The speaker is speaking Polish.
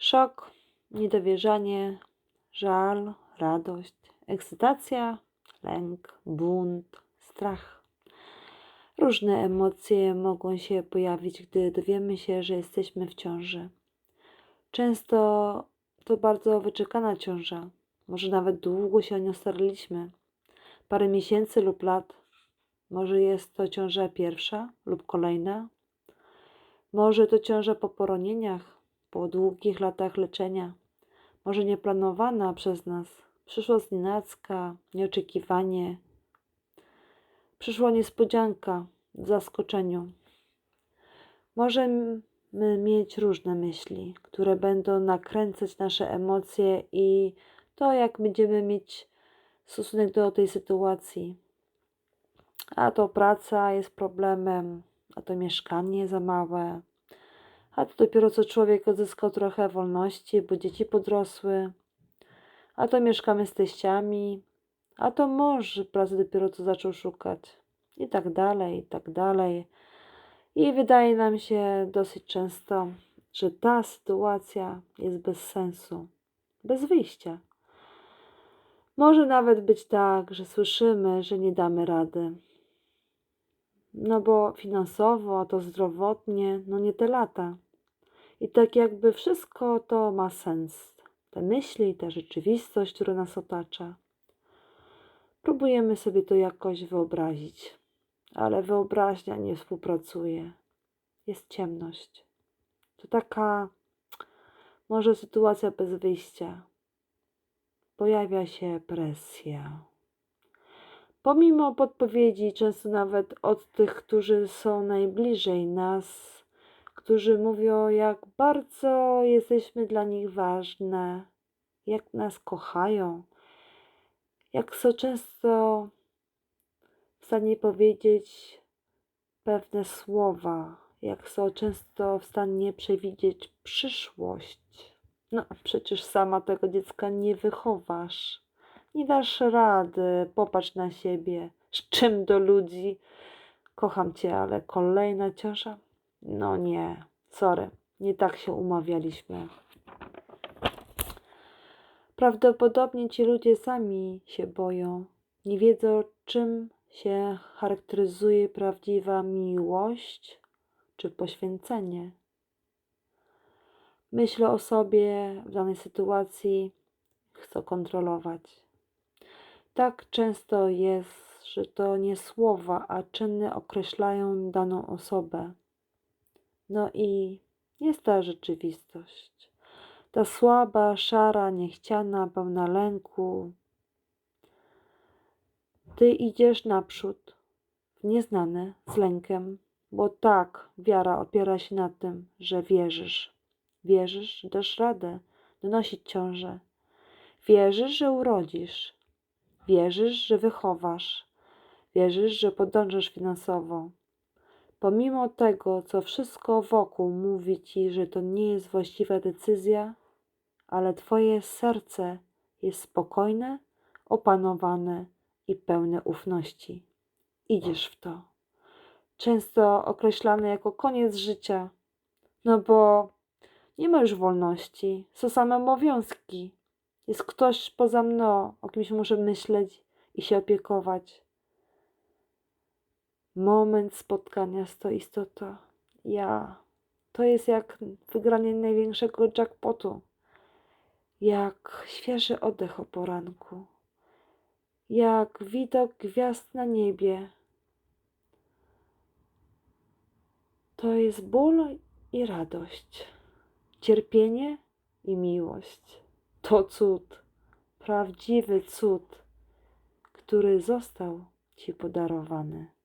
Szok, niedowierzanie, żal, radość, ekscytacja, lęk, bunt, strach. Różne emocje mogą się pojawić, gdy dowiemy się, że jesteśmy w ciąży. Często to bardzo wyczekana ciąża. Może nawet długo się o nią staraliśmy. Parę miesięcy lub lat. Może jest to ciąża pierwsza lub kolejna. Może to ciąża po poronieniach, po długich latach leczenia. Może nieplanowana przez nas. Przyszła znienacka, nieoczekiwanie. Przyszła niespodzianka w zaskoczeniu. Możemy mieć różne myśli, które będą nakręcać nasze emocje i to, jak będziemy mieć stosunek do tej sytuacji. A to praca jest problemem, a to mieszkanie za małe, a to dopiero co człowiek odzyskał trochę wolności, bo dzieci podrosły, a to mieszkamy z teściami, a to mąż pracy dopiero co zaczął szukać i tak dalej, i tak dalej. I wydaje nam się dosyć często, że ta sytuacja jest bez sensu, bez wyjścia. Może nawet być tak, że słyszymy, że nie damy rady. No bo finansowo, a to zdrowotnie, no nie te lata. I tak jakby wszystko to ma sens. Te myśli, ta rzeczywistość, która nas otacza. Próbujemy sobie to jakoś wyobrazić, ale wyobraźnia nie współpracuje. Jest ciemność. To taka może sytuacja bez wyjścia. Pojawia się presja. Pomimo podpowiedzi, często nawet od tych, którzy są najbliżej nas, którzy mówią, jak bardzo jesteśmy dla nich ważne, jak nas kochają, jak są często w stanie powiedzieć pewne słowa, jak są często w stanie przewidzieć przyszłość. No, przecież sama tego dziecka nie wychowasz. Nie dasz rady, popatrz na siebie. Z czym do ludzi? Kocham cię, ale kolejna ciąża? No nie, sorry, nie tak się umawialiśmy. Prawdopodobnie ci ludzie sami się boją, nie wiedzą, czym się charakteryzuje prawdziwa miłość czy poświęcenie. Myślę o sobie w danej sytuacji, chcę kontrolować. Tak często jest, że to nie słowa, a czyny określają daną osobę. No i jest ta rzeczywistość. Ta słaba, szara, niechciana, pełna lęku. Ty idziesz naprzód, w nieznane, z lękiem, bo tak, wiara opiera się na tym, że wierzysz. Wierzysz, że dasz radę donosić ciążę. Wierzysz, że urodzisz. Wierzysz, że wychowasz. Wierzysz, że podążasz finansowo. Pomimo tego, co wszystko wokół mówi ci, że to nie jest właściwa decyzja, ale twoje serce jest spokojne, opanowane i pełne ufności. Idziesz w to. Często określane jako koniec życia, no bo nie ma już wolności, są same obowiązki. Jest ktoś poza mną, o kimś muszę myśleć i się opiekować moment spotkania z tą istotą. Ja. To jest jak wygranie największego jackpotu. Jak świeży oddech o poranku. Jak widok gwiazd na niebie. To jest ból i radość. Cierpienie i miłość. To cud. Prawdziwy cud, który został Ci podarowany.